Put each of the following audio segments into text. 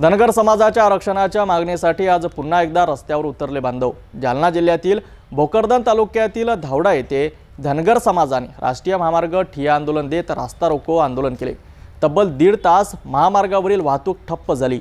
धनगर समाजाच्या आरक्षणाच्या मागणीसाठी आज पुन्हा एकदा रस्त्यावर उतरले बांधव. जालना जिल्ह्यातील भोकरदन तालुक्यातील धावडा येथे धनगर समाजाने राष्ट्रीय महामार्ग ठिया आंदोलन देत रास्ता रोको आंदोलन केले. तब्बल दीड तास महामार्गावरील वाहतूक ठप्प झाली.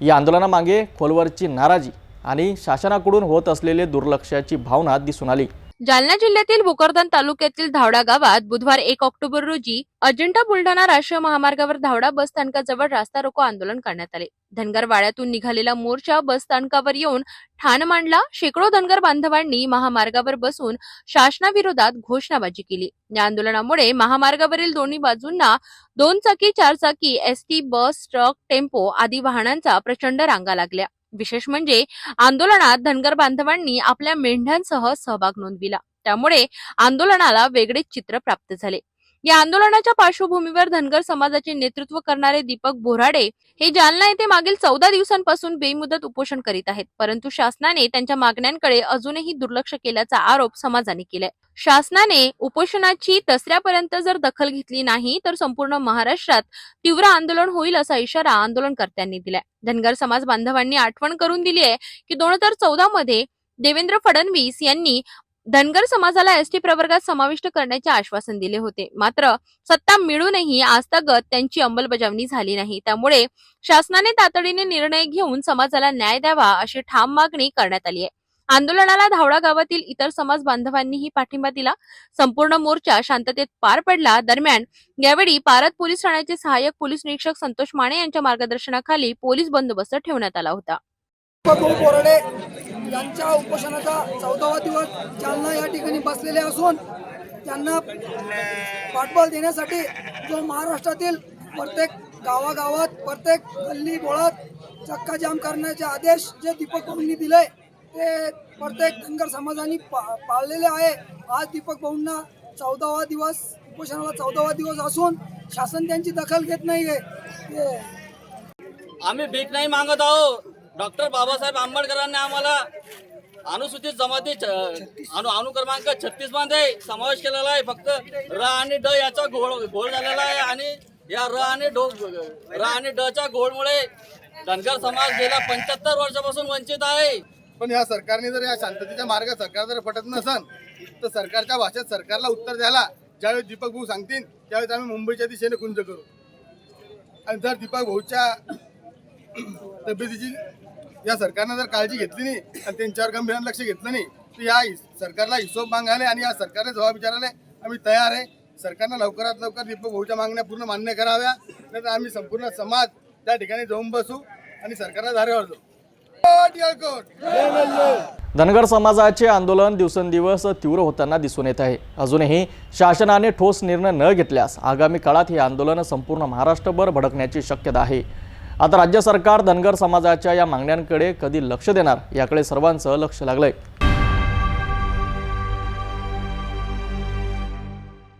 या आंदोलनामागे खोलवरची नाराजी आणि शासनाकडून होत असलेले दुर्लक्षाची भावना दिसून आली. जालना जिल्ह्यातील भोकरदन तालुक्यातील धावडा गावात बुधवार एक ऑक्टोबर रोजी अजिंठा बुलढाणा राष्ट्रीय महामार्गावर धावडा बस स्थानकाजवळ रास्ता रोको आंदोलन करण्यात आले. धनगर वाड्यातून निघालेला मोर्चा बस स्थानकावर येऊन ठाण मांडला. शेकडो धनगर बांधवांनी महामार्गावर बसून शासनाविरोधात घोषणाबाजी केली. या आंदोलनामुळे महामार्गावरील दोन्ही बाजूंना दोन चाकी चार चाकी एसटी बस ट्रक टेम्पो आदी वाहनांचा प्रचंड रांगा लागल्या. विशेष म्हणजे आंदोलनात धनगर बांधवांनी आपल्या मेंढ्यांसह सहभाग नोंदविला. त्यामुळे आंदोलनाला वेगळे चित्र प्राप्त झाले. या आंदोलनाच्या पार्श्वभूमीवर धनगर समाजाचे नेतृत्व करणारे दीपक बोराडे हे जालना येथे मागील चौदा दिवसांपासून बेमुदत उपोषण करीत आहेत. परंतु शासनाने त्यांच्या मागण्यांकडे अजूनही दुर्लक्ष केल्याचा आरोप समाजाने केलाय. शासनाने उपोषणाची दसऱ्यापर्यंत जर दखल घेतली नाही तर संपूर्ण महाराष्ट्रात तीव्र आंदोलन होईल असा इशारा आंदोलनकर्त्यांनी दिलाय. धनगर समाज बांधवांनी आठवण करून दिली आहे की दोन हजार चौदा मध्ये देवेंद्र फडणवीस यांनी धनगर समाजाला एसटी प्रवर्गात समाविष्ट करण्याचे आश्वासन दिले होते. मात्र सत्ता मिळूनही आजतागत त्यांची अंमलबजावणी झाली नाही. त्यामुळे शासनाने तातडीने निर्णय घेऊन समाजाला न्याय द्यावा अशी ठाम मागणी करण्यात आली आहे. आंदोलनाला धावडा गावातील इतर समाज बांधवांनीही पाठिंबा दिला. संपूर्ण मोर्चा शांततेत पार पडला. दरम्यान यावेळी पारत पोलीस ठाण्याचे सहाय्यक पोलीस निरीक्षक संतोष माने यांच्या मार्गदर्शनाखाली पोलीस बंदोबस्त ठेवण्यात आला होता. यांच्या उपोषणाचा चौदावा दिवस जालना या ठिकाणी बसलेले असून त्यांना पाठबळ देण्यासाठी जो महाराष्ट्रातील प्रत्येक गावागावात प्रत्येक गल्ली बोळात चक्का जाम करण्याचे आदेश जे दीपक भाऊंनी दिले ते प्रत्येक धनगर समाजाने पा पाळलेले आहे. आज दीपक भाऊंना चौदावा दिवस उपोषणाला चौदावा दिवस असून शासन त्यांची दखल घेत नाही आहे आम्ही भीक नाही मागत आहो डॉक्टर बाबासाहेब आंबेडकरांनी आम्हाला अनुसूचित जमाती च- अनु अनु क्रमांक छत्तीसमध्ये समावेश केलेला आहे. फक्त र आणि ड याचा घोळ घोळ झालेला आहे आणि या र आणि डो र आणि ड च्या घोळमुळे धनगर समाज गेल्या पंच्याहत्तर वर्षापासून वंचित आहे. पण या सरकारने जर या शांततेच्या मार्ग सरकार जर पटत नसन तर सरकारच्या भाषेत सरकारला उत्तर द्यायला ज्यावेळेस दीपक भाऊ सांगतील त्यावेळेस आम्ही मुंबईच्या दिशेने कुंज करू. आणि जर दीपक भाऊच्या तब्येतीची या सरकारनं जर काळजी घेतली नाही आणि त्यांच्यावर गंभीर लक्ष घेतलं नाही तर या सरकारला हिशोब मागायला आणि या सरकारने जबाब विचारायला आम्ही तयार आहे. सरकारनं लवकरात लवकर दीपक भाऊच्या मागण्या पूर्ण मान्य कराव्या नाहीतर आम्ही संपूर्ण समाज त्या ठिकाणी जाऊन बसू आणि सरकारला धारेवर जाऊ. धनगर समाजाचे आंदोलन दिवसेंदिवस तीव्र होताना दिसून येत आहे. अजूनही शासनाने ठोस निर्णय न घेतल्यास आगामी काळात हे आंदोलन संपूर्ण महाराष्ट्रभर भडकण्याची शक्यता आहे. आता राज्य सरकार धनगर समाजाच्या या मागण्यांकडे कधी लक्ष देणार याकडे सर्वांचं लक्ष लागलंय.